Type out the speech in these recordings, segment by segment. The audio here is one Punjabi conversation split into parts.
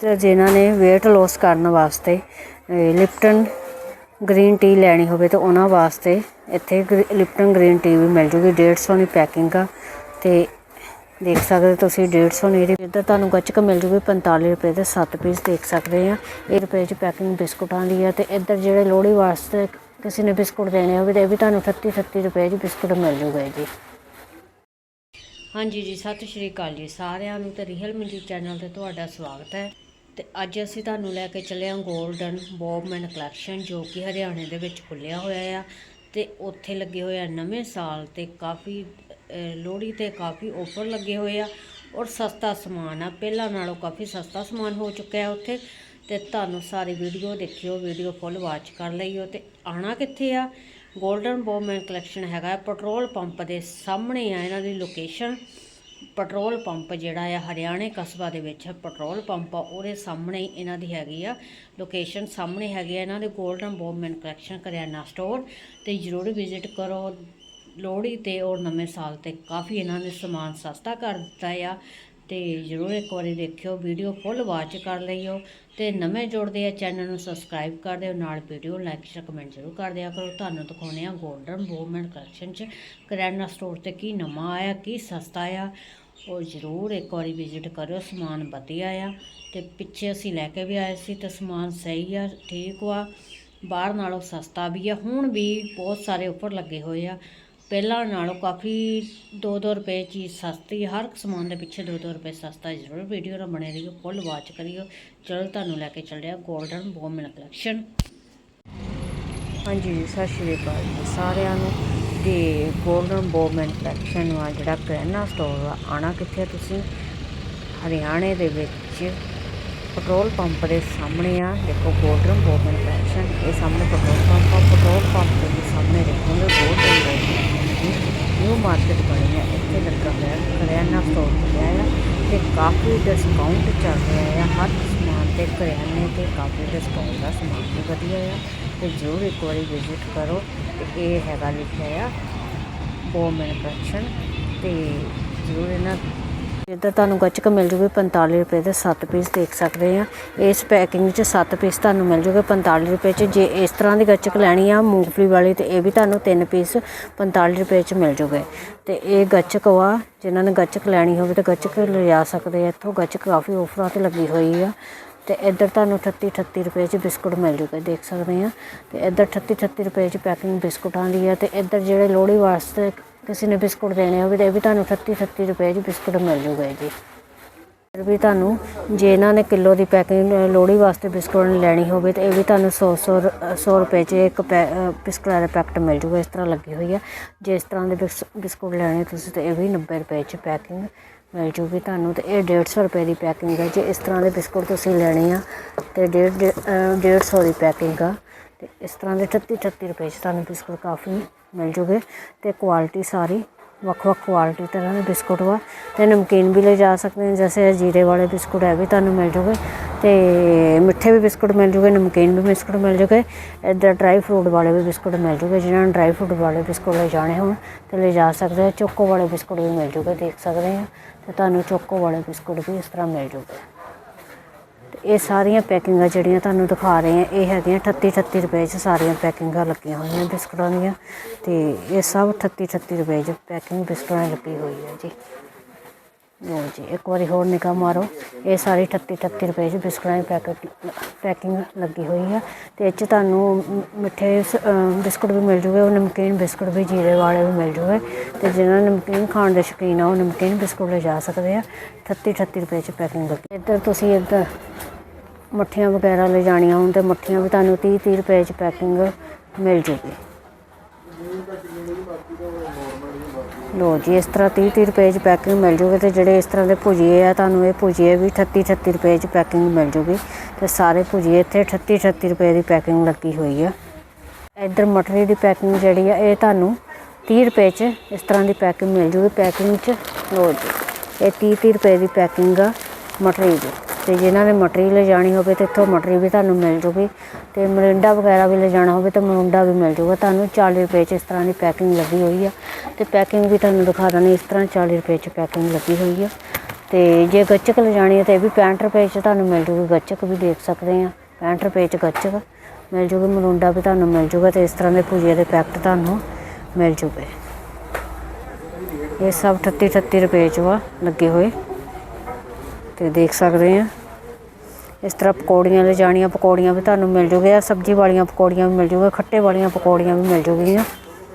ਤੇ ਜਿਨ੍ਹਾਂ ਨੇ weight loss ਕਰਨ ਵਾਸਤੇ ਲਿਪਟਨ ਗ੍ਰੀਨ ਟੀ ਲੈਣੀ ਹੋਵੇ ਤਾਂ ਉਹਨਾਂ ਵਾਸਤੇ ਇੱਥੇ ਗ੍ਰੀ- ਲਿਪਟਨ ਗ੍ਰੀਨ ਟੀ ਵੀ ਮਿਲ ਜੂਗੀ। 150 ਦੀ ਪੈਕਿੰਗ ਆ ਤੇ ਦੇਖ ਸਕਦੇ ਹੋ ਤੁਸੀਂ 150 ਦੀ ਇਹਦੀ ਇੱਧਰ ਤੁਹਾਨੂੰ ਗੱਚਕ ਮਿਲ ਜੂਗੀ 45 ਰੁਪਏ ਦੇ 7 ਪੀਸ ਦੇਖ ਸਕਦੇ ਆ। ਇਹ ਰੁਪਏ ਚ ਪੈਕਿੰਗ ਬਿਸਕੁਟਾਂ ਦੀ ਆ ਤੇ ਇੱਧਰ ਜਿਹੜੇ ਲੋਹੜੀ ਵਾਸਤੇ ਕਿਸੇ ਨੇ ਬਿਸਕੁਟ ਦੇਣੇ ਹੋਵੇ ਤੇ ਇਹ ਵੀ ਤੁਹਾਨੂੰ 38 38 ਰੁਪਏ ਚ ਬਿਸਕੁਟ ਮਿਲ ਜੂਗਾ ਜੀ। ਹਾਂਜੀ ਜੀ, ਸਤਿ ਸ਼੍ਰੀ ਅਕਾਲ ਜੀ। ਸਾਰਿਆਂ ਨੂੰ ਤੇ ਰੀਅਲ ਮਿਊਜ਼ਿਕ ਚੈਨਲ ਤੇ ਤੁਹਾਡਾ ਸਵਾਗਤ ਹੈ। ਤੇ ਅੱਜ ਅਸੀਂ ਤੁਹਾਨੂੰ ਲੈ ਕੇ ਚੱਲੇ ਹਾਂ 골ਡਨ ਬੌਬਮੈਨ ਕਲੈਕਸ਼ਨ ਜੋ ਕਿ ਹਰਿਆਣੇ ਦੇ ਵਿੱਚ ਖੁੱਲਿਆ ਹੋਇਆ ਆ ਤੇ ਉੱਥੇ ਲੱਗੇ ਹੋਏ ਆ ਨਵੇਂ ਸਾਲ ਤੇ ਕਾਫੀ ਲੋਹੜੀ ਤੇ ਕਾਫੀ ਆਫਰ ਲੱਗੇ ਹੋਏ ਆ ਔਰ ਸਸਤਾ ਸਮਾਨ ਆ। ਪਹਿਲਾਂ ਨਾਲੋਂ ਕਾਫੀ ਸਸਤਾ ਸਮਾਨ ਹੋ ਚੁੱਕਿਆ ਉੱਥੇ ਤੇ ਤੁਹਾਨੂੰ ਸਾਰੀ ਵੀਡੀਓ ਦੇਖਿਓ, ਵੀਡੀਓ ਫੁੱਲ ਵਾਚ ਕਰ ਲਈਓ ਤੇ ਆਣਾ ਕਿੱਥੇ ਆ? 골ਡਨ ਬੌਬਮੈਨ ਕਲੈਕਸ਼ਨ ਹੈਗਾ ਪੈਟਰੋਲ ਪੰਪ ਦੇ ਸਾਹਮਣੇ ਆ ਇਹਨਾਂ ਦੀ ਲੋਕੇਸ਼ਨ ਪੈਟਰੋਲ ਪੰਪ ਜਿਹੜਾ ਆ, ਹਰਿਆਣੇ ਕਸਬਾ ਦੇ ਵਿੱਚ ਪੈਟਰੋਲ ਪੰਪ ਆ, ਉਹਦੇ ਸਾਹਮਣੇ ਹੀ ਇਹਨਾਂ ਦੀ ਹੈਗੀ ਆ ਲੋਕੇਸ਼ਨ ਸਾਹਮਣੇ ਹੈਗੀ ਆ, ਇਹਨਾਂ ਦੇ 골ਡਨ ਬੌਬਮੈਨ ਕਲੈਕਸ਼ਨ ਕਰਿਆਨਾ ਸਟੋਰ ਤੇ ਜ਼ਰੂਰ ਵਿਜ਼ਿਟ ਕਰੋ, ਲੋਹੜੀ ਤੇ ਔਰ ਨਵੇਂ ਸਾਲ ਤੇ ਕਾਫੀ ਇਹਨਾਂ ਨੇ ਸਮਾਨ ਸਸਤਾ ਕਰ ਦਿੱਤਾ ਆ, ਤੇ ਜ਼ਰੂਰ ਇੱਕ ਵਾਰੀ ਦੇਖਿਓ ਵੀਡੀਓ ਫੁੱਲ ਵਾਚ ਕਰ ਲਈਓ, ਤੇ ਨਵੇਂ ਜੁੜਦੇ ਆ ਚੈਨਲ ਨੂੰ ਸਬਸਕ੍ਰਾਈਬ ਕਰ ਦਿਓ, ਨਾਲ ਵੀਡੀਓ ਲਾਈਕ ਸ਼ੇਅਰ ਕਮੈਂਟ ਜ਼ਰੂਰ ਕਰ ਦਿਆ ਕਰੋ, ਤੁਹਾਨੂੰ ਦਿਖਾਉਂਦੇ ਆ 골ਡਨ ਵੂਮਨ ਕਲੈਕਸ਼ਨ ਚ, ਕਰਿਆਨਾ ਸਟੋਰ ਤੇ ਕੀ ਨਵਾਂ ਆਇਆ, ਕੀ ਸਸਤਾ ਆ ਉਹ ਜ਼ਰੂਰ ਇੱਕ ਵਾਰੀ ਵਿਜ਼ਿਟ ਕਰਿਓ, ਸਮਾਨ ਵਧੀਆ ਆ ਤੇ ਪਿੱਛੇ ਅਸੀਂ ਲੈ ਕੇ ਵੀ ਆਏ ਸੀ ਤੇ ਸਮਾਨ ਸਹੀ ਆ, ਠੀਕ ਵਾ। ਬਾਹਰ ਨਾਲੋਂ ਸਸਤਾ ਵੀ ਆ, ਹੁਣ ਵੀ ਬਹੁਤ ਸਾਰੇ ਉੱਪਰ ਲੱਗੇ ਹੋਏ ਆ। ਪਹਿਲਾਂ ਨਾਲੋਂ ਕਾਫੀ 2-2 ਰੁਪਏ ਚੀਜ਼ ਸਸਤੀ ਹਰ ਇੱਕ ਸਮਾਨ ਦੇ ਪਿੱਛੇ 2-2 ਰੁਪਏ ਸਸਤਾ ਜ਼ਰੂਰ ਵੀਡੀਓ ਨਾਲ ਬਣੇ ਰਹੀਓ ਫੁੱਲ ਵਾਚ ਕਰਿਓ। ਚਲੋ, ਤੁਹਾਨੂੰ ਲੈ ਕੇ ਚੱਲਦੇ ਆ 골ਡਨ ਵੂਮਨ ਕਲੈਕਸ਼ਨ ਹਾਂਜੀ, ਸਤਿ ਸ਼੍ਰੀ ਅਕਾਲ ਸਾਰਿਆਂ ਨੂੰ। ਤੇ ਗੋਲਡਨ ਬੋ ਮੈਨੂਫੈਕਚਰਿੰਗ ਵਾ ਜਿਹੜਾ ਕਰਿਆਨਾ ਸਟੋਰ ਆ ਆਣਾ ਕਿੱਥੇ ਤੁਸੀਂ? ਹਰਿਆਣੇ ਦੇ ਵਿੱਚ ਪੈਟਰੋਲ ਪੰਪ ਦੇ ਸਾਹਮਣੇ ਆ, ਦੇਖੋ ਗੋਲਡਨ ਬੋ ਮੈਨੂਫੈਕਚਰਿੰਗ ਇਹ ਸਾਹਮਣੇ ਪੈਟਰੋਲ ਪੰਪ ਆ ਪੈਟਰੋਲ ਪੰਪ ਦੇ ਸਾਹਮਣੇ ਦੇਖੋਗੇ ਗੋਲਡਨ ਬੋ ਨਿਊ ਮਾਰਕੀਟ ਬਣੀ ਆ, ਇੱਥੇ ਲੱਗਾ ਹੋਇਆ ਕਰਿਆਨਾ ਸਟੋਰ ਬਣਿਆ ਆ ਤੇ ਕਾਫੀ ਡਿਸਕਾਊਂਟ ਚੱਲ ਰਿਹਾ ਆ, ਹਰ ਸਮਾਨ ਤੇ ਕਰਿਆਨੇ ਤੇ ਕਾਫੀ ਡਿਸਕਾਊਂਟ ਦਾ ਸਮਾਨ ਵੀ ਵਧੀਆ ਆ। ਤੇ ਜ਼ਰੂਰ ਇੱਕ ਵਾਰੀ ਵਿਜ਼ਿਟ ਕਰੋ। ਤੇ ਇਹ ਹੈਗਾ ਲਿਖਿਆ ਆ। ਵੂਮਨ ਕਲੈਕਸ਼ਨ ਤੇ ਜ਼ਰੂਰ ਇਹਨਾਂ ਇੱਧਰ ਤੁਹਾਨੂੰ ਗੱਚਕ ਮਿਲ ਜੂਗੀ 45 ਰੁਪਏ ਦੇ 7 ਪੀਸ ਦੇਖ ਸਕਦੇ ਆ। ਇਸ ਪੈਕਿੰਗ 'ਚ 7 ਪੀਸ ਤੁਹਾਨੂੰ ਮਿਲ ਜੂਗੇ 45 ਰੁਪਏ 'ਚ। ਜੇ ਇਸ ਤਰ੍ਹਾਂ ਦੀ ਗੱਚਕ ਲੈਣੀ ਆ ਮੂੰਗਫਲੀ ਵਾਲੀ ਤੇ ਇਹ ਵੀ ਤੁਹਾਨੂੰ 3 ਪੀਸ 45 ਰੁਪਏ 'ਚ ਮਿਲ ਜੂਗੇ। ਤੇ ਇਹ ਗੱਚਕ ਵਾ ਜਿਨ੍ਹਾਂ ਨੇ ਗੱਚਕ ਲੈਣੀ ਹੋਵੇ ਤਾਂ ਗੱਚਕ ਲਿਜਾ ਸਕਦੇ ਆ। ਇੱਥੋਂ ਗੱਚਕ ਕਾਫੀ ਆਫਰਾਂ ਤੇ ਲੱਗੀ ਹੋਈ ਆ। ਤੇ ਇੱਧਰ ਤੁਹਾਨੂੰ 38 38 ਰੁਪਏ 'ਚ ਬਿਸਕੁਟ ਮਿਲ ਜੂਗਾ ਦੇਖ ਸਕਦੇ ਆ ਤੇ ਇੱਧਰ 38 38 ਰੁਪਏ 'ਚ ਪੈਕਿੰਗ ਬਿਸਕੁਟਾਂ ਦੀ ਆ ਤੇ ਇੱਧਰ ਜਿਹੜੇ ਲੋਹੜੀ ਵਾਸਤੇ ਕਿਸੇ ਨੇ ਬਿਸਕੁਟ ਦੇਣੇ ਹੋਵੇ ਤੇ ਇਹ ਵੀ ਤੁਹਾਨੂੰ 38 38 ਰੁਪਏ 'ਚ ਬਿਸਕੁਟ ਮਿਲ ਜੂਗਾ ਜੀ। ਫਿਰ ਵੀ ਤੁਹਾਨੂੰ ਜੇ ਇਹਨਾਂ ਨੇ ਕਿਲੋ ਦੀ ਪੈਕਿੰਗ ਲੋਹੜੀ ਵਾਸਤੇ ਬਿਸਕੁਟ ਲੈਣੀ ਹੋਵੇ ਤਾਂ ਇਹ ਵੀ ਤੁਹਾਨੂੰ 100 100 100 ਰੁਪਏ 'ਚ ਇੱਕ ਪੈ- ਅ, ਬਿਸਕੁਟ ਦਾ ਪੈਕਟ ਮਿਲ ਜੂਗਾ ਇਸ ਤਰ੍ਹਾਂ ਲੱਗੀ ਹੋਈ ਆ। ਜੇ ਇਸ ਤਰ੍ਹਾਂ ਦੇ ਬਿਸ- ਬਿਸਕੁਟ ਲੈਣੇ ਤੁਸੀਂ ਤਾਂ ਇਹ ਵੀ 90 ਰੁਪਏ 'ਚ ਪੈਕਿੰਗ ਮਿਲ ਜੂਗੀ ਤੁਹਾਨੂੰ ਤੇ ਇਹ 150 ਰੁਪਏ ਦੀ ਪੈਕਿੰਗ ਹੈ। ਜੇ ਇਸ ਤਰ੍ਹਾਂ ਦੇ ਬਿਸਕੁਟ ਤੁਸੀਂ ਲੈਣੇ ਆ ਤੇ 1.5 150 ਦੀ ਪੈਕਿੰਗ ਆ। ਤੇ ਇਸ ਤਰ੍ਹਾਂ ਦੇ 38 38 ਰੁਪਏ 'ਚ ਤੁਹਾਨੂੰ ਬਿਸਕੁਟ ਕਾਫੀ ਮਿਲ ਜੂਗੇ। ਤੇ ਕੁਆਲਿਟੀ ਸਾਰੀ ਵੱਖ ਵੱਖ ਕੁਆਲਿਟੀ ਤਰ੍ਹਾਂ ਦੇ ਬਿਸਕੁਟ ਵਾ। ਤੇ ਨਮਕੀਨ ਵੀ ਲੈ ਜਾ ਸਕਦੇ ਹਾਂ ਜੈਸੇ ਜੀਰੇ ਵਾਲੇ ਬਿਸਕੁਟ ਹੈ ਵੀ ਤੁਹਾਨੂੰ ਮਿਲ ਜੂਗੇ। ਤੇ ਮਿੱਠੇ ਵੀ ਬਿਸਕੁਟ ਮਿਲ ਜੂਗੇ, ਨਮਕੀਨ ਵੀ ਬਿਸਕੁਟ ਮਿਲ ਜੂਗੇ, ਇੱਧਰ ਡਰਾਈ ਫਰੂਟ ਵਾਲੇ ਵੀ ਬਿਸਕੁਟ ਮਿਲ ਜੂਗੇ ਜਿਹਨਾਂ ਨੂੰ ਡਰਾਈ ਫਰੂਟ ਵਾਲੇ ਬਿਸਕੁਟ ਲੈ ਜਾਣੇ ਹੋਣ ਤੇ ਲੈ ਜਾ ਸਕਦੇ ਆ। ਚੋਕੋ ਵਾਲੇ ਬਿਸਕੁਟ ਵੀ ਮਿਲ ਜੂਗੇ, ਦੇਖ ਸਕਦੇ ਆ। ਤੇ ਤੁਹਾਨੂੰ ਚੋਕੋ ਵਾਲੇ ਬਿਸਕੁਟ ਵੀ ਇਸ ਤਰ੍ਹਾਂ ਮਿਲ ਜੂਗੇ। ਤੇ ਇਹ ਸਾਰੀਆਂ ਪੈਕਿੰਗਾਂ ਜਿਹੜੀਆਂ ਤੁਹਾਨੂੰ ਦਿਖਾ ਰਹੇ ਆ, ਇਹ ਹੈਗੀਆਂ 38 38 ਰੁਪਏ 'ਚ ਸਾਰੀਆਂ ਪੈਕਿੰਗਾਂ ਲੱਗੀਆਂ ਹੋਈਆਂ ਬਿਸਕੁਟਾਂ ਦੀਆਂ। ਤੇ ਇਹ ਸਭ 38 38 ਰੁਪਏ 'ਚ ਪੈਕਿੰਗ ਬਿਸਕੁਟਾਂ ਲੱਗੀ ਹੋਈ ਹੈ ਜੀ। ਲੋ ਜੀ, ਇੱਕ ਵਾਰੀ ਹੋਰ ਨਿਗਾਹ ਮਾਰੋ। ਇਹ ਸਾਰੀ 38 38 ਰੁਪਏ 'ਚ ਬਿਸਕੁਟਾਂ ਦੀ ਪੈਕਟ, ਪੈਕਿੰਗ ਲੱਗੀ ਹੋਈ ਆ। ਤੇ ਇਹ 'ਚ ਤੁਹਾਨੂੰ ਮਿੱਠੇ ਬਿਸਕੁਟ ਵੀ ਮਿਲ ਜੂਗੇ, ਉਹ ਨਮਕੀਨ ਬਿਸਕੁਟ ਵੀ, ਜੀਰੇ ਵਾਲੇ ਵੀ ਮਿਲ ਜੂਗੇ। ਤੇ ਜਿਹਨਾਂ ਨੇ ਨਮਕੀਨ ਖਾਣ ਦੇ ਸ਼ੌਕੀਨ ਆ, ਉਹ ਨਮਕੀਨ ਬਿਸਕੁਟ ਲੈ ਜਾ ਸਕਦੇ ਆ। 38 38 ਰੁਪਏ 'ਚ ਪੈਕਿੰਗ ਲੱਗੀ। ਇੱਧਰ ਤੁਸੀਂ ਇੱਧਰ ਮੱਠੀਆਂ ਵਗੈਰਾ ਲੈ ਜਾਣੀਆਂ ਹੋਣ ਤੇ ਮੱਠੀਆਂ ਵੀ ਤੁਹਾਨੂੰ 30 30 ਰੁਪਏ 'ਚ ਪੈਕਿੰਗ ਮਿਲ ਜੂਗੀ। ਲੋ ਜੀ, ਇਸ ਤਰ੍ਹਾਂ 30 30 ਰੁਪਏ 'ਚ ਪੈਕਿੰਗ ਮਿਲ ਜੂਗੀ ਤੇ ਜਿਹੜੇ ਇਸ ਤਰ੍ਹਾਂ ਦੇ ਭੁਜੀਏ ਆ, ਤੁਹਾਨੂੰ ਇਹ ਭੁਜੀਏ ਵੀ 38 38 ਰੁਪਏ 'ਚ ਪੈਕਿੰਗ ਮਿਲ ਜੂਗੀ ਤੇ ਸਾਰੇ ਭੁਜੀਏ ਇੱਥੇ 38 38 ਰੁਪਏ ਦੀ ਪੈਕਿੰਗ ਲੱਗੀ ਹੋਈ ਆ। ਇੱਧਰ ਮਟਰੀ ਦੀ ਪੈਕਿੰਗ ਜਿਹੜੀ ਆ, ਇਹ ਤੁਹਾਨੂੰ 30 ਰੁਪਏ 'ਚ ਇਸ ਤਰ੍ਹਾਂ ਦੀ ਪੈਕਿੰਗ ਮਿਲ ਜੂਗੀ ਪੈਕਿੰਗ 'ਚ। ਲੋ ਜੀ, ਇਹ 30 30 ਰੁਪਏ ਦੀ ਪੈਕਿੰਗ ਆ ਮਟਰੀ ਦੀ। ਤੇ ਜਿਨ੍ਹਾਂ ਨੇ ਮਟਰੀ ਲੈ ਜਾਣੀ ਹੋਵੇ ਤੇ ਇੱਥੋਂ ਮਟਰੀ ਵੀ ਤੁਹਾਨੂੰ ਮਿਲ ਜੂਗੀ ਤੇ ਮਰਿੰਡਾ ਵਗੈਰਾ ਵੀ ਲੈ ਜਾਣਾ ਹੋਵੇ ਤਾਂ ਮਰਿੰਡਾ ਵੀ ਮਿਲ ਜੂਗਾ। ਤੁਹਾਨੂੰ 40 ਰੁਪਏ 'ਚ ਇਸ ਤਰ੍ਹਾਂ ਦੀ ਪੈਕਿੰਗ ਲੱਗੀ ਹੋਈ ਆ ਤੇ ਪੈਕਿੰਗ ਵੀ ਤੁਹਾਨੂੰ ਦਿਖਾ ਦਾਂਗੇ ਇਸ ਤਰ੍ਹਾਂ 40 ਰੁਪਏ 'ਚ ਪੈਕਿੰਗ ਲੱਗੀ ਹੋਈ ਆ। ਤੇ ਜੇ ਗੱਚਕ ਲਿਜਾਣੀ ਹੈ ਤੇ ਇਹ ਵੀ 65 ਰੁਪਏ ਚ ਤੁਹਾਨੂੰ ਮਿਲ ਜੂਗੀ, ਗੱਚਕ ਵੀ ਦੇਖ ਸਕਦੇ ਆ 65 ਰੁਪਏ ਚ ਗੱਚਕ ਮਿਲ ਜੂਗੀ, ਮਰੂੰਡਾ ਵੀ ਤੁਹਾਨੂੰ ਮਿਲ ਜੂਗਾ ਤੇ ਇਸ ਤਰ੍ਹਾਂ ਦੇ ਭੁਜੀਆ ਦੇ ਪੈਕਟ ਤੁਹਾਨੂੰ ਮਿਲ ਜੂਗੇ। ਇਹ ਸਭ 38 38 ਰੁਪਏ ਚ ਵਾ, ਲੱਗੇ ਹੋਏ। ਤੇ ਦੇਖ ਸਕਦੇ ਆ। ਇਸ ਤਰ੍ਹਾਂ ਪਕੌੜੀਆਂ ਲੈ ਜਾਣੀਆਂ ਪਕੌੜੀਆਂ ਵੀ ਤੁਹਾਨੂੰ ਮਿਲ ਜੂਗੀਆਂ, ਸਬਜ਼ੀ ਵਾਲੀਆਂ ਪਕੌੜੀਆਂ ਵੀ ਮਿਲ ਜੂਗੀਆਂ, ਖੱਟੇ ਵਾਲੀਆਂ ਪਕੌੜੀਆਂ ਵੀ ਮਿਲ ਜੂਗੀਆਂ।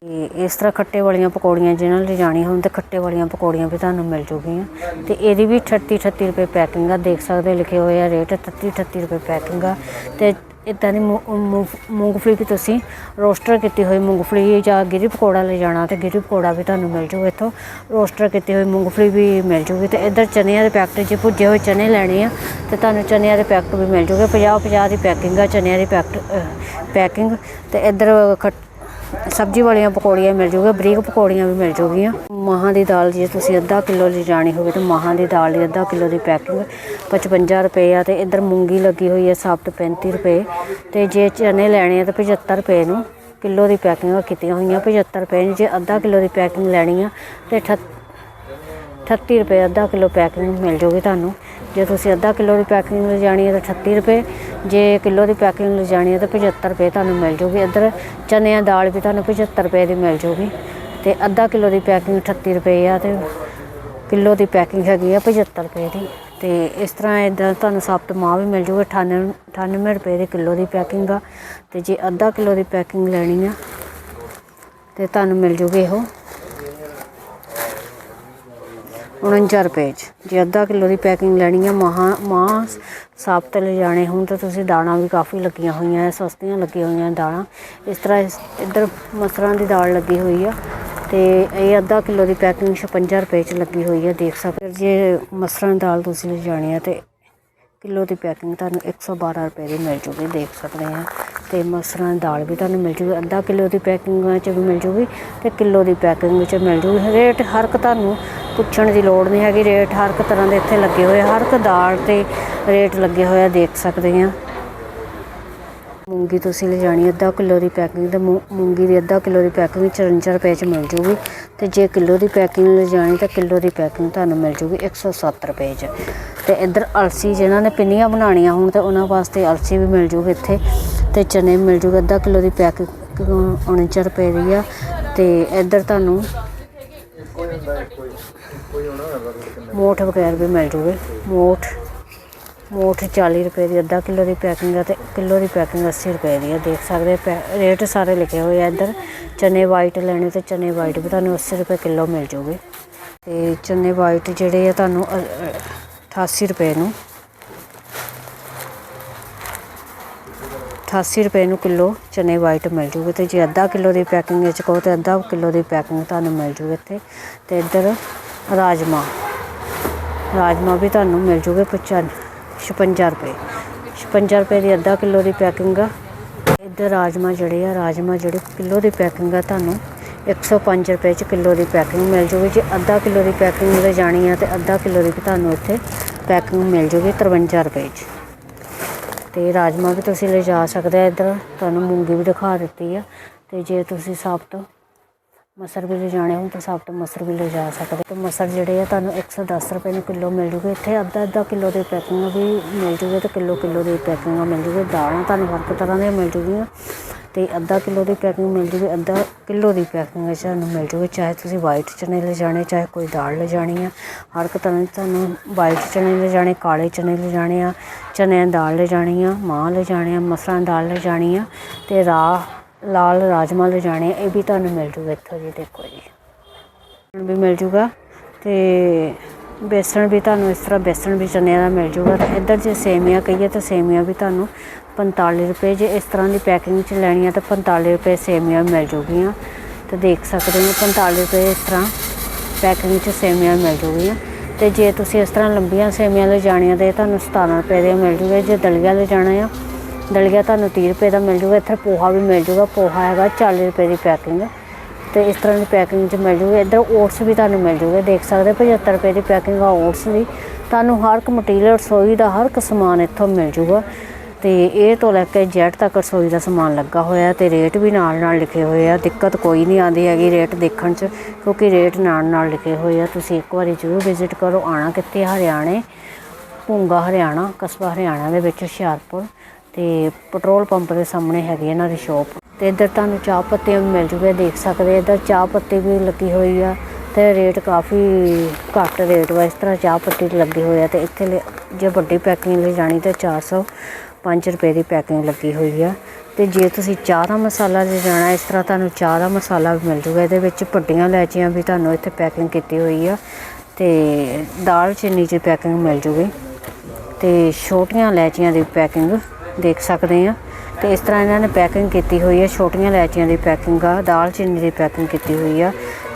ਤੇ ਇਸ ਤਰ੍ਹਾਂ ਖੱਟੇ ਵਾਲੀਆਂ ਪਕੌੜੀਆਂ ਜਿਹਨਾਂ ਲੈ ਜਾਣੀਆਂ ਹੋਣ ਤੇ ਖੱਟੇ ਵਾਲੀਆਂ ਪਕੌੜੀਆਂ ਵੀ ਤੁਹਾਨੂੰ ਮਿਲ ਜੂਗੀਆਂ। ਤੇ ਇਹਦੀ ਵੀ 38 38 ਰੁਪਏ ਪੈਕਿੰਗ ਆ, ਦੇਖ ਸਕਦੇ ਲਿਖੇ ਹੋਏ ਆ ਰੇਟ 38 38 ਰੁਪਏ ਪੈਕਿੰਗ ਆ। ਤੇ ਇਦਾਂ ਦੀ ਮੂ- ਮੂ- ਮੂੰਗਫਲੀ ਵੀ ਤੁਸੀਂ ਰੋਸਟਰ ਕੀਤੀ ਹੋਈ ਮੂੰਗਫਲੀ ਜਾਂ ਗਿਰੀ ਪਕੌੜਾ ਲੈ ਜਾਣਾ ਤੇ ਗਿਰੀ ਪਕੌੜਾ ਵੀ ਤੁਹਾਨੂੰ ਮਿਲ ਜੂਗਾ ਇੱਥੋਂ। ਰੋਸਟਰ ਕੀਤੀ ਹੋਈ ਮੂੰਗਫਲੀ ਵੀ ਮਿਲ ਜੂਗੀ ਤੇ ਇੱਧਰ ਚਨਿਆਂ ਦੇ ਪੈਕਟ ਜੇ ਭੁੱਜੇ ਹੋਏ ਚਨੇ ਲੈਣੇ ਆ ਤੇ ਤੁਹਾਨੂੰ ਚਨਿਆਂ ਦੇ ਪੈਕਟ ਵੀ ਮਿਲ ਜੂਗੇ। 50 50 ਦੀ ਪੈਕਿੰਗ ਆ, ਚਨਿਆਂ ਦੀ ਪੈਕਟ ਪੈਕਿੰਗ ਤੇ ਇੱਧਰ ਖੱਟ ਸਬਜ਼ੀ ਵਾਲੀਆਂ ਪਕੌੜੀਆਂ ਮਿਲ ਜੂਗੀਆਂ, ਬਰੀਕ ਪਕੌੜੀਆਂ ਵੀ ਮਿਲ ਜੂਗੀਆਂ। ਮਾਹਾਂ ਦੀ ਦਾਲ ਜੇ ਤੁਸੀਂ ਅੱਧਾ ਕਿਲੋ ਲਿਜਾਣੀ ਹੋਵੇ ਤਾਂ ਮਾਹਾਂ ਦੀ ਦਾਲ ਦੀ ਅੱਧਾ ਕਿਲੋ ਦੀ ਪੈਕਿੰਗ 55 ਰੁਪਏ ਆ ਤੇ ਇੱਧਰ ਮੂੰਗੀ ਲੱਗੀ ਹੋਈ ਹੈ ਸਾਬਤ 35 ਰੁਪਏ। ਤੇ ਜੇ ਚਨੇ ਲੈਣੇ ਆ ਤਾਂ 75 ਰੁਪਏ ਨੂੰ ਕਿਲੋ ਦੀ ਪੈਕਿੰਗ ਕੀਤੀਆਂ ਹੋਈਆਂ 75 ਰੁਪਏ ਨੂੰ। ਜੇ ਅੱਧਾ ਕਿਲੋ ਦੀ ਪੈਕਿੰਗ ਲੈਣੀ ਆ ਤੇ 38 ਰੁਪਏ ਅੱਧਾ ਕਿਲੋ ਪੈਕਿੰਗ ਮਿਲ ਜੂਗੀ ਤੁਹਾਨੂੰ। ਜੇ ਤੁਸੀਂ ਅੱਧਾ ਕਿਲੋ ਦੀ ਪੈਕਿੰਗ ਲਿਜਾਣੀ ਹੈ ਤਾਂ 38 ਰੁਪਏ, ਜੇ ਕਿਲੋ ਦੀ ਪੈਕਿੰਗ ਲਿਜਾਣੀ ਹੈ ਤਾਂ 75 ਰੁਪਏ ਤੁਹਾਨੂੰ ਮਿਲ ਜੂਗੀ। ਇੱਧਰ ਚਨਿਆਂ ਦਾਲ ਵੀ ਤੁਹਾਨੂੰ 75 ਰੁਪਏ ਦੀ ਮਿਲ ਜੂਗੀ। ਤੇ ਅੱਧਾ ਕਿਲੋ ਦੀ ਪੈਕਿੰਗ 38 ਰੁਪਏ ਆ ਤੇ ਕਿਲੋ ਦੀ ਪੈਕਿੰਗ ਹੈਗੀ ਆ 75 ਰੁਪਏ ਦੀ। ਤੇ ਇਸ ਤਰ੍ਹਾਂ ਇਦਾਂ ਤੁਹਾਨੂੰ ਸਾਬਤ ਮਾਂ ਵੀ ਮਿਲ ਜੂਗਾ 98 98 ਰੁਪਏ ਦੀ ਕਿਲੋ ਦੀ ਪੈਕਿੰਗ ਆ। ਤੇ ਜੇ ਅੱਧਾ ਕਿਲੋ ਦੀ ਪੈਕਿੰਗ ਲੈਣੀ ਆ, ਤੇ ਤੁਹਾਨੂੰ ਮਿਲ ਜੂਗੀ ਇਹੋ। 49 ਰੁਪਏ ਚ। ਜੇ ਅੱਧਾ ਕਿਲੋ ਦੀ ਪੈਕਿੰਗ ਲੈਣੀ ਆ ਮਾਂ ਮਾਂ ਸਾਬਤ ਲੈ ਜਾਣੇ ਹੁਣ ਤਾਂ ਤੁਸੀਂ ਦਾਣਾ ਵੀ ਕਾਫੀ ਲੱਗੀਆਂ ਹੋਈਆਂ ਐ ਸਸਤੀਆਂ ਲੱਗੀਆਂ ਹੋਈਆਂ ਦਾਣਾ ਇਸ ਤਰ੍ਹਾਂ ਇਸ- ਇੱਧਰ ਮਸਰਾਂ ਦੀ ਦਾਲ ਲੱਗੀ ਹੋਈ ਆ ਤੇ ਇਹ ਅੱਧਾ ਕਿਲੋ ਦੀ ਪੈਕਿੰਗ 56 ਰੁਪਏ ਚ ਲੱਗੀ ਹੋਈ ਆ, ਦੇਖ ਸਕਦੇ ਜੇ ਮਸਰਾਂ ਦੀ ਦਾਲ ਤੁਸੀਂ ਲੈ ਜਾਣੀ ਆ ਤੇ ਕਿਲੋ ਦੀ ਪੈਕਿੰਗ ਤੁਹਾਨੂੰ 112 ਰੁਪਏ ਦੀ ਮਿਲ ਜੂਗੀ, ਦੇਖ ਸਕਦੇ ਆ ਤੇ ਮਸਰਾਂ ਦੀ ਦਾਲ ਵੀ ਤੁਹਾਨੂੰ ਮਿਲ ਜੂਗੀ, ਅੱਧਾ ਕਿਲੋ ਦੀ ਪੈਕਿੰਗ ਚ ਵੀ ਮਿਲ ਜੂਗੀ ਤੇ ਕਿਲੋ ਦੀ ਪੈਕਿੰਗ ਵਿੱਚ ਮਿਲ ਜੂਗੀ। ਰੇਟ ਹਰ ਇੱਕ ਤੁਹਾਨੂੰ ਪੁੱਛਣ ਦੀ ਲੋੜ ਨਹੀਂ ਹੈਗੀ, ਰੇਟ ਹਰ ਇੱਕ ਤਰ੍ਹਾਂ ਦੇ ਇੱਥੇ ਲੱਗੇ ਹੋਏ ਹਰ ਇੱਕ ਦਾਲ ਤੇ ਰੇਟ ਲੱਗੇ ਹੋਇਆ ਦੇਖ ਸਕਦੇ ਆ ਮੂੰਗੀ ਤੁਸੀਂ ਲਿਜਾਣੀ ਅੱਧਾ ਕਿਲੋ ਦੀ ਪੈਕਿੰਗ ਤੇ ਮੂੰ- ਮੂੰਗੀ ਦੀ ਅੱਧਾ ਕਿਲੋ ਦੀ ਪੈਕਿੰਗ 54 ਰੁਪਏ ਚ ਮਿਲ ਜੂਗੀ। ਤੇ ਜੇ ਕਿਲੋ ਦੀ ਪੈਕਿੰਗ ਲਿਜਾਣੀ ਤਾਂ ਕਿਲੋ ਦੀ ਪੈਕਿੰਗ ਤੁਹਾਨੂੰ ਮਿਲ ਜੂਗੀ 107 ਰੁਪਏ ਚ। ਤੇ ਇੱਧਰ ਅਲਸੀ ਜਿਹਨਾਂ ਨੇ ਪਿੰਨੀਆਂ ਬਣਾਉਣੀਆਂ ਹੋਣ ਤੇ ਉਹਨਾਂ ਵਾਸਤੇ ਅਲਸੀ ਵੀ ਮਿਲ ਜੂਗੀ ਇੱਥੇ। ਤੇ ਚਨੇ ਮਿਲ ਜੂਗੇ, ਅੱਧਾ ਕਿਲੋ ਦੀ ਪੈਕਿੰਗ 49 ਰੁਪਏ ਦੀ ਆ। ਤੇ ਇੱਧਰ ਤੁਹਾਨੂੰ ਮੋਠ ਵਗੈਰਾ ਵੀ ਮਿਲ ਜੂਗੇ, ਮੋਠ ਮੋਠ 40 ਰੁਪਏ ਦੀ, ਅੱਧਾ ਕਿਲੋ ਦੀ ਪੈਕਿੰਗ ਆ ਤੇ ਕਿਲੋ ਦੀ ਪੈਕਿੰਗ 80 ਰੁਪਏ ਦੀ ਆ, ਦੇਖ ਸਕਦੇ ਪੈ- ਰੇਟ ਸਾਰੇ ਲਿਖੇ ਹੋਏ ਆ ਇੱਧਰ। ਚਨੇ ਵਾਈਟ ਲੈਣੇ ਤੇ ਚਨੇ ਵਾਈਟ ਵੀ ਤੁਹਾਨੂੰ 80 ਰੁਪਏ ਕਿਲੋ ਮਿਲ ਜੂਗੇ। ਤੇ ਚਨੇ ਵਾਈਟ ਜਿਹੜੇ ਆ ਤੁਹਾਨੂੰ, ਅ- 88 ਰੁਪਏ ਨੂੰ। 88 ਰੁਪਏ ਨੂੰ ਕਿਲੋ ਚਨੇ ਵਾਈਟ ਮਿਲ ਜੂਗੇ ਤੇ ਜੇ ਅੱਧਾ ਕਿਲੋ ਦੀ ਪੈਕਿੰਗ ਵਿੱਚ ਕਹੋ ਤੇ ਅੱਧਾ ਕਿਲੋ ਦੀ ਪੈਕਿੰਗ ਤੁਹਾਨੂੰ ਮਿਲ ਜੂਗੀ ਇੱਥੇ। ਤੇ ਇੱਧਰ ਰਾਜਮਾ। ਰਾਜਮਾ ਵੀ ਤੁਹਾਨੂੰ ਮਿਲ ਜੂਗੇ 55 56 ਰੁਪਏ। 56 ਰੁਪਏ ਦੀ ਅੱਧਾ ਕਿਲੋ ਦੀ ਪੈਕਿੰਗ ਆ। ਇੱਧਰ ਰਾਜਮਾ ਜਿਹੜੇ ਆ, ਰਾਜਮਾ ਜਿਹੜੇ ਕਿਲੋ ਦੀ ਪੈਕਿੰਗ ਆ ਤੁਹਾਨੂੰ 105 ਰੁਪਏ ਚ ਕਿਲੋ ਦੀ ਪੈਕਿੰਗ ਮਿਲ ਜੂਗੀ। ਜੇ ਅੱਧਾ ਕਿਲੋ ਦੀ ਪੈਕਿੰਗ ਲੈ ਜਾਣੀ ਆ ਤੇ ਅੱਧਾ ਕਿਲੋ ਦੀ ਵੀ ਤੁਹਾਨੂੰ ਇੱਥੇ ਪੈਕਿੰਗ ਮਿਲ ਜੂਗੀ 53 ਰੁਪਏ ਚ। ਤੇ ਰਾਜਮਾ ਵੀ ਤੁਸੀਂ ਲਿਜਾ ਸਕਦੇ ਆ ਇੱਧਰ, ਤੁਹਾਨੂੰ ਮੂੰਗੀ ਵੀ ਦਿਖਾ ਦਿੱਤੀ ਆ। ਤੇ ਜੇ ਤੁਸੀਂ ਸਭ ਤੋਂ ਮਸਰ ਵੀ ਲਿਜਾਣੇ ਹੋਣ ਤਾਂ ਸਾਬਤ ਮਸਰ ਵੀ ਲਿਜਾ ਸਕਦੇ। ਤੇ ਮਸਰ ਜਿਹੜੇ ਆ ਤੁਹਾਨੂੰ 110 ਰੁਪਏ ਨੂੰ ਕਿਲੋ ਮਿਲ ਜੂਗੇ। ਇੱਥੇ ਅੱਧਾ ਅੱਧਾ ਕਿਲੋ ਦੇ ਪੈਕਿੰਗ ਵੀ ਮਿਲ ਜੂਗੇ ਤੇ ਕਿਲੋ ਕਿਲੋ ਦੀ ਪੈਕਿੰਗ ਮਿਲ ਜੂਗੇ। ਦਾਲਾਂ ਤੁਹਾਨੂੰ ਹਰ ਇੱਕ ਤਰ੍ਹਾਂ ਦੀਆਂ ਮਿਲ ਜੂਗੀਆਂ। ਤੇ ਅੱਧਾ ਕਿਲੋ ਦੀ ਪੈਕਿੰਗ ਮਿਲ ਜੂਗੀ, ਅੱਧਾ ਕਿਲੋ ਦੀ ਪੈਕਿੰਗ ਵਿੱਚ ਤੁਹਾਨੂੰ ਮਿਲ ਜੂਗੀ, ਚਾਹੇ ਤੁਸੀਂ ਵਾਈਟ ਚਨੇ ਲਿਜਾਣੇ, ਚਾਹੇ ਕੋਈ ਦਾਲ ਲਿਜਾਣੀ ਆ। ਹਰ ਇੱਕ ਤਰ੍ਹਾਂ ਦੀ ਤੁਹਾਨੂੰ ਵਾਈਟ ਚਨੇ ਲਿਜਾਣੇ, ਕਾਲੇ ਚਨੇ ਲਿਜਾਣੇ ਆ, ਚਨਿਆਂ ਦੀ ਦਾਲ ਲਿਜਾਣੀ ਆ ਮਾਂ ਲਿਜਾਣੇ ਆ, ਮਸਰਾਂ ਦੀ ਦਾਲ ਲਿਜਾਣੀ ਆ। ਤੇ ਰਾਹ ਲਾਲ ਰਾਜਮਾ ਲਿਜਾਣੇ ਆ ਇਹ ਵੀ ਤੁਹਾਨੂੰ ਮਿਲ ਜੂਗਾ ਇੱਥੋਂ ਜੀ, ਦੇਖੋ ਜੀ। ਵੀ ਮਿਲ ਜੂਗਾ ਤੇ ਬੇਸਣ ਵੀ ਤੁਹਾਨੂੰ ਇਸ ਤਰ੍ਹਾਂ ਬੇਸਣ ਵੀ ਚਨਿਆਂ ਦਾ ਮਿਲ ਜੂਗਾ। ਤੇ ਇੱਧਰ ਜੇ ਸੇਮੀਆਂ ਕਹੀਏ ਤਾਂ ਸੇਮੀਆਂ ਵੀ ਤੁਹਾਨੂੰ 45 ਰੁਪਏ, ਜੇ ਇਸ ਤਰ੍ਹਾਂ ਦੀ ਪੈਕਿੰਗ 'ਚ ਲੈਣੀ ਆ ਤਾਂ 45 ਰੁਪਏ ਸੇਮੀਆਂ ਮਿਲ ਜੂਗੀਆਂ। ਤੇ ਦੇਖ ਸਕਦੇ ਹੋ 45 ਰੁਪਏ ਇਸ ਤਰ੍ਹਾਂ ਪੈਕਿੰਗ 'ਚ ਸੇਮੀਆਂ ਮਿਲ ਜੂਗੀਆਂ। ਤੇ ਜੇ ਤੁਸੀਂ ਇਸ ਤਰ੍ਹਾਂ ਲੰਬੀਆਂ ਸੇਮੀਆਂ ਲੈ ਜਾਣੀਆਂ ਤੇ ਇਹ ਤੁਹਾਨੂੰ 17 ਰੁਪਏ ਦੇ ਮਿਲ ਜੂਗੇ ਜੇ ਦਲੀਆ ਲੈ ਜਾਣਾ ਆ ਦਲੀਆ ਤੁਹਾਨੂੰ 30 ਰੁਪਏ ਦਾ ਮਿਲ ਜੂਗਾ ਇੱਥੇ ਪੋਹਾ ਵੀ ਮਿਲ ਜੂਗਾ, ਪੋਹਾ ਹੈਗਾ 40 ਰੁਪਏ ਦੀ ਪੈਕਿੰਗ ਤੇ ਇਸ ਤਰ੍ਹਾਂ ਦੀ ਪੈਕਿੰਗ 'ਚ ਮਿਲ ਜੂਗੇ, ਇੱਧਰ ਓਟਸ ਵੀ ਤੁਹਾਨੂੰ ਮਿਲ ਜੂਗਾ, ਦੇਖ ਸਕਦੇ 75 ਰੁਪਏ ਦੀ ਪੈਕਿੰਗ ਆ ਓਟਸ ਦੀ। ਤੁਹਾਨੂੰ ਹਰ ਇੱਕ ਮਟੀਰੀਅਲ ਰਸੋਈ ਦਾ ਹਰ ਇੱਕ ਸਮਾਨ ਇੱਥੋਂ ਮਿਲ ਜੂਗਾ। ਤੇ ਇਹ ਤੋਂ ਲੈ ਕੇ ਜੈਟ ਤੱਕ ਰਸੋਈ ਦਾ ਸਮਾਨ ਲੱਗਾ ਹੋਇਆ, ਤੇ ਰੇਟ ਵੀ ਨਾਲ ਨਾਲ ਲਿਖੇ ਹੋਏ ਆ, ਦਿੱਕਤ ਕੋਈ ਨਹੀਂ ਆਉਂਦੀ ਹੈਗੀ ਰੇਟ ਦੇਖਣ 'ਚ, ਕਿਉਂਕਿ ਰੇਟ ਨਾਲ ਨਾਲ ਲਿਖੇ ਹੋਏ ਆ, ਤੁਸੀਂ ਇੱਕ ਵਾਰੀ ਜ਼ਰੂਰ ਵਿਜ਼ਿਟ ਕਰੋ, ਆਣਾ ਕਿੱਥੇ? ਹਰਿਆਣੇ ਭੁੰਗਾ ਹਰਿਆਣਾ, ਕਸਬਾ ਹਰਿਆਣਾ ਦੇ ਵਿੱਚ ਹੁਸ਼ਿਆਰਪੁਰ। ਤੇ ਪੈਟਰੋਲ ਪੰਪ ਦੇ ਸਾਹਮਣੇ ਹੈਗੀ ਇਹਨਾਂ ਦੀ ਸ਼ਾਪ ਤੇ ਇੱਧਰ ਤੁਹਾਨੂੰ ਚਾਹ ਪੱਤੀ ਵੀ ਮਿਲ ਜੂਗੇ, ਦੇਖ ਸਕਦੇ ਇੱਧਰ ਚਾਹ ਪੱਤੀ ਵੀ ਲੱਗੀ ਹੋਈ ਆ ਤੇ ਰੇਟ ਕਾਫੀ ਘੱਟ ਰੇਟ ਵਾ, ਇਸ ਤਰ੍ਹਾਂ ਚਾਹ ਪੱਤੀ ਲੱਗੀ ਹੋਈ ਆ ਤੇ ਇੱਥੇ ਲ- ਜੇ ਵੱਡੀ ਪੈਕਿੰਗ ਲਈ ਜਾਣੀ ਤੇ 405 ਰੁਪਏ ਦੀ ਪੈਕਿੰਗ ਲੱਗੀ ਹੋਈ ਆ। ਤੇ ਜੇ ਤੁਸੀਂ ਚਾਹ ਦਾ ਮਸਾਲਾ ਲੈ ਜਾਣਾ, ਇਸ ਤਰ੍ਹਾਂ ਤੁਹਾਨੂੰ ਚਾਹ ਦਾ ਮਸਾਲਾ ਵੀ ਮਿਲ ਜੂਗਾ। ਇਹਦੇ ਵਿੱਚ ਵੱਡੀਆਂ ਇਲਾਇਚੀਆਂ ਵੀ ਤੁਹਾਨੂੰ ਇੱਥੇ ਪੈਕਿੰਗ ਕੀਤੀ ਹੋਈ ਆ ਤੇ ਦਾਲ ਚੀਨੀ ਦੀ ਪੈਕਿੰਗ ਮਿਲ ਜੂਗੀ। ਤੇ ਛੋਟੀਆਂ ਇਲਾਇਚੀਆਂ ਦੀ ਪੈਕਿੰਗ ਦੇਖ ਸਕਦੇ ਆ ਤੇ ਇਸ ਤਰ੍ਹਾਂ ਇਹਨਾਂ ਨੇ ਪੈਕਿੰਗ ਕੀਤੀ ਹੋਈ ਹੈ। ਛੋਟੀਆਂ ਇਲਾਇਚੀਆਂ ਦੀ ਪੈਕਿੰਗ ਆ, ਦਾਲ ਚੀਨੀ ਦੀ ਪੈਕਿੰਗ ਕੀਤੀ ਹੋਈ ਆ।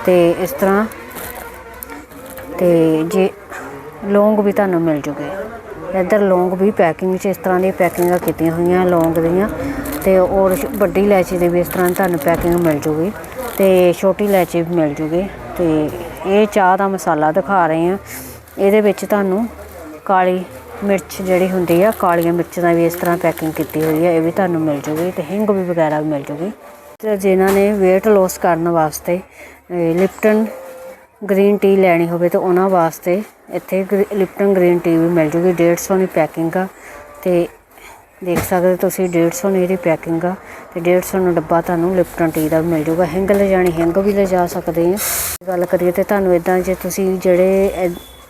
ਤੇ ਇਸ ਤਰ੍ਹਾਂ ਤੇ ਜੇ ਲੌਂਗ ਵੀ ਤੁਹਾਨੂੰ ਮਿਲ ਜੂਗੇ। ਇੱਧਰ ਲੌਂਗ ਵੀ ਪੈਕਿੰਗ 'ਚ ਇਸ ਤਰ੍ਹਾਂ ਦੀ ਪੈਕਿੰਗਾਂ ਕੀਤੀਆਂ ਹੋਈਆਂ ਲੌਂਗ ਦੀਆਂ। ਤੇ ਔਰ ਵੱਡੀ ਇਲਾਇਚੀ ਦੀ ਵੀ ਇਸ ਤਰ੍ਹਾਂ ਤੁਹਾਨੂੰ ਪੈਕਿੰਗ ਮਿਲ ਜੂਗੀ। ਤੇ ਛੋਟੀ ਇਲਾਇਚੀ ਵੀ ਮਿਲ ਜੂਗੀ। ਤੇ ਇਹ ਚਾਹ ਦਾ ਮਸਾਲਾ ਦਿਖਾ ਰਹੇ ਆ ਇਹਦੇ ਵਿੱਚ ਤੁਹਾਨੂੰ ਕਾਲੀ ਮਿਰਚ ਜਿਹੜੀ ਹੁੰਦੀ ਆ, ਕਾਲੀਆਂ ਮਿਰਚਾਂ ਦਾ ਵੀ ਇਸ ਤਰ੍ਹਾਂ ਪੈਕਿੰਗ ਕੀਤੀ ਹੋਈ ਹੈ ਇਹ ਵੀ ਤੁਹਾਨੂੰ ਮਿਲ ਜੂਗੀ ਤੇ ਹਿੰਗ ਵੀ ਵਗੈਰਾ ਵੀ ਮਿਲ ਜੂਗੀ। ਤੇ ਜਿਨ੍ਹਾਂ ਨੇ weight loss ਕਰਨ ਵਾਸਤੇ ਲਿਪਟਨ ਗ੍ਰੀਨ ਟੀ ਲੈਣੀ ਹੋਵੇ ਤਾਂ ਉਹਨਾਂ ਵਾਸਤੇ ਇੱਥੇ ਗ੍ਰੀ- ਲਿਪਟਨ ਗ੍ਰੀਨ ਟੀ ਵੀ ਮਿਲ ਜੂਗੀ 150 ਦੀ ਪੈਕਿੰਗ ਆ। ਤੇ ਦੇਖ ਸਕਦੇ ਹੋ ਤੁਸੀਂ 150 ਨੂੰ ਇਹਦੀ ਪੈਕਿੰਗ ਆ, ਤੇ 150 ਨੂੰ ਡੱਬਾ ਤੁਹਾਨੂੰ ਲਿਪਟਨ ਟੀ ਦਾ ਵੀ ਮਿਲ ਜੂਗਾ। ਹਿੰਗ ਲਿਜਾਣੀ, ਹਿੰਗ ਵੀ ਲਿਜਾ ਸਕਦੇ ਆ। ਗੱਲ ਕਰੀਏ ਤੇ ਤੁਹਾਨੂੰ ਇਦਾਂ ਜੇ ਤੁਸੀਂ ਜਿਹੜੇ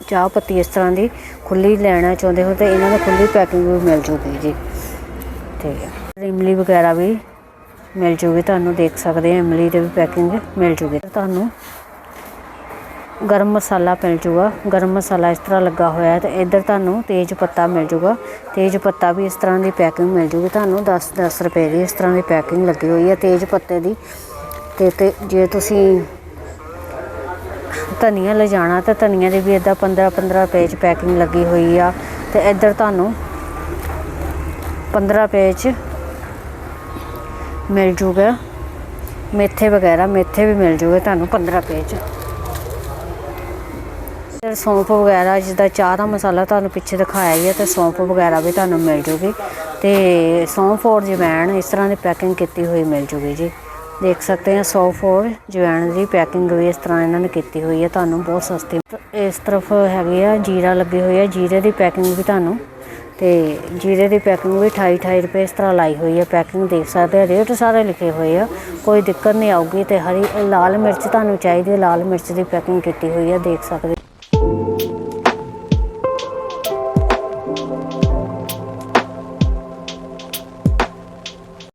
ਚਾਹ ਪੱਤੀ ਇਸ ਤਰ੍ਹਾਂ ਦੀ ਖੁੱਲੀ ਲੈਣਾ ਚਾਹੁੰਦੇ ਹੋ ਤੇ ਇਹਨਾਂ ਦਾ ਖੁੱਲੀ ਪੈਕਿੰਗ ਵੀ ਮਿਲ ਜੂਗੀ ਜੀ। ਤੇ ਇਮਲੀ ਵਗੈਰਾ ਵੀ ਮਿਲ ਜੂਗੀ, ਤੁਹਾਨੂੰ ਦੇਖ ਸਕਦੇ ਆ ਇਮਲੀ ਦੇ ਵੀ ਪੈਕਿੰਗ ਮਿਲ ਜੂਗੀ। ਤੁਹਾਨੂੰ ਗਰਮ ਮਸਾਲਾ ਮਿਲ ਜੂਗਾ, ਗਰਮ ਮਸਾਲਾ ਇਸ ਤਰ੍ਹਾਂ ਲੱਗਾ ਹੋਇਆ ਹੈ ਤੇ ਇੱਧਰ ਤੁਹਾਨੂੰ ਤੇਜ ਪੱਤਾ ਮਿਲ ਜੂਗਾ। ਤੇਜ ਪੱਤਾ ਵੀ ਇਸ ਤਰ੍ਹਾਂ ਦੀ ਪੈਕਿੰਗ ਮਿਲ ਜੂਗੀ, ਤੁਹਾਨੂੰ 10 10 ਰੁਪਏ ਦੀ ਇਸ ਤਰ੍ਹਾਂ ਦੀ ਪੈਕਿੰਗ ਲੱਗੀ ਹੋਈ ਹੈ ਤੇਜ ਪੱਤੇ ਦੀ। ਤੇ ਤੇ ਜੇ ਤੁਸੀਂ ਧਨੀਆ ਲਿਜਾਣਾ ਤਾਂ ਧਨੀਆ ਦੀ ਵੀ ਇਦਾਂ 15 15 ਪੇਜ ਪੈਕਿੰਗ ਲੱਗੀ ਹੋਈ ਆ ਤੇ ਇੱਧਰ ਤੁਹਾਨੂੰ 15 ਰੁਪਏ ਚ ਮਿਲ ਜੂਗਾ। ਮੇਥੇ ਵਗੈਰਾ, ਮੇਥੇ ਵੀ ਮਿਲ ਜੂਗੇ ਤੁਹਾਨੂੰ 15 ਪੇਜ ਚ। ਤੇ ਸੌਂਫ ਵਗੈਰਾ, ਜਿੱਦਾਂ ਚਾਹ ਦਾ ਮਸਾਲਾ ਤੁਹਾਨੂੰ ਪਿੱਛੇ ਦਿਖਾਇਆ ਹੀ ਹੈ ਤੇ ਸੌਂਫ ਵਗੈਰਾ ਵੀ ਤੁਹਾਨੂੰ ਮਿਲ ਜੂਗੀ। ਤੇ ਸੌਂਫ ਔਰ ਜਵੈਣ ਇਸ ਤਰ੍ਹਾਂ ਦੀ ਪੈਕਿੰਗ ਕੀਤੀ ਹੋਈ ਮਿਲ ਜੂਗੀ ਜੀ। ਦੇਖ ਸਕਦੇ ਆ ਸੌਂਫ ਔਰ ਜਵੈਣ ਦੀ ਪੈਕਿੰਗ ਵੀ ਇਸ ਤਰ੍ਹਾਂ ਇਹਨਾਂ ਨੇ ਕੀਤੀ ਹੋਈ ਹੈ, ਤੁਹਾਨੂੰ ਬਹੁਤ ਸਸਤੀ। ਇਸ ਤਰਫ ਹੈਗੇ ਆ, ਜੀਰਾ ਲੱਗੇ ਹੋਏ ਆ, ਜੀਰੇ ਦੀ ਪੈਕਿੰਗ ਵੀ ਤੁਹਾਨੂੰ ਤੇ ਜੀਰੇ ਦੀ ਪੈਕਿੰਗ ਵੀ 28 28 ਰੁਪਏ ਇਸ ਤਰ੍ਹਾਂ ਲਾਈ ਹੋਈ ਹੈ, ਪੈਕਿੰਗ ਦੇਖ ਸਕਦੇ ਆ, ਰੇਟ ਸਾਰੇ ਲਿਖੇ ਹੋਏ ਆ, ਕੋਈ ਦਿੱਕਤ ਨਹੀਂ ਆਊਗੀ ਤੇ ਹਰੀ, ਲਾਲ ਮਿਰਚ ਤੁਹਾਨੂੰ ਚਾਹੀਦੀ ਹੈ, ਲਾਲ ਮਿਰਚ ਦੀ ਪੈਕਿੰਗ ਕੀਤੀ ਹੋਈ ਆ ਦੇਖ ਸਕਦੇ